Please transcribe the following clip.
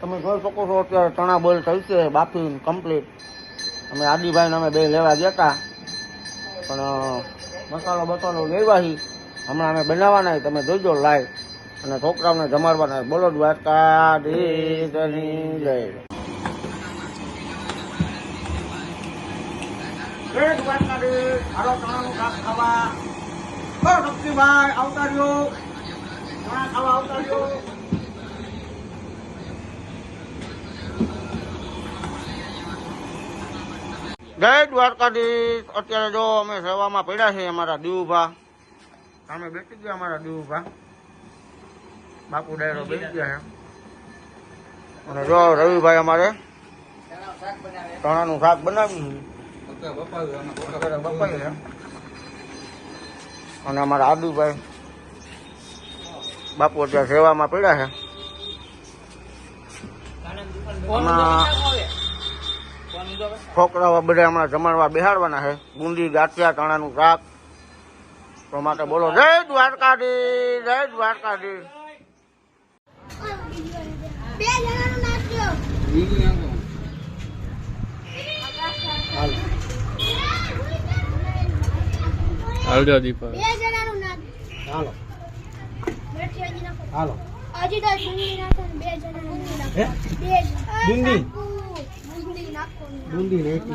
તમે જોઈ શકો છો અત્યારે ચણા બોલ થઈ છે, બાફી કમ્પ્લીટ અમે આદિભાઈને અમે બે લેવા હતા પણ મસાલો બસાલો લેવાહી હમણાં અમે બનાવવાના તમે જોઈજો લાઈવ અને છોકરાઓને જમાડવાના બોલો જય. જય દ્વારકાધીશ. શક્તિભાઈ આવતા રહ્યો. ખાવા આવતા રહ્યો. જય દ્વારકાધીશ. અત્યારે જો અમે સેવામાં પડ્યા છીએ અમારા દીવુભા. અમે બેસી ગયા અમારા દીવુભા. બાપુ ડાયરો બેસી ગયા છે. અને જો રવિભાઈ અમારે ચણાનું શાક બનાવ્યું છે. બપાઈ છે અને અમારા આદુભાઈ. બાપુ અત્યારે સેવામાં પડ્યા છે? છોકરાઓ બધા હમણાં જમાડવા બેહાડવાના છે. બુંદી ગાંઠિયા ચણાનું શાક. તો માટે બોલો જય દ્વારકાધી જય દ્વારકાધી હાલો. નાખો. હાલો. હજી તો ને બે જણાનું બે बूंदी नहीं थी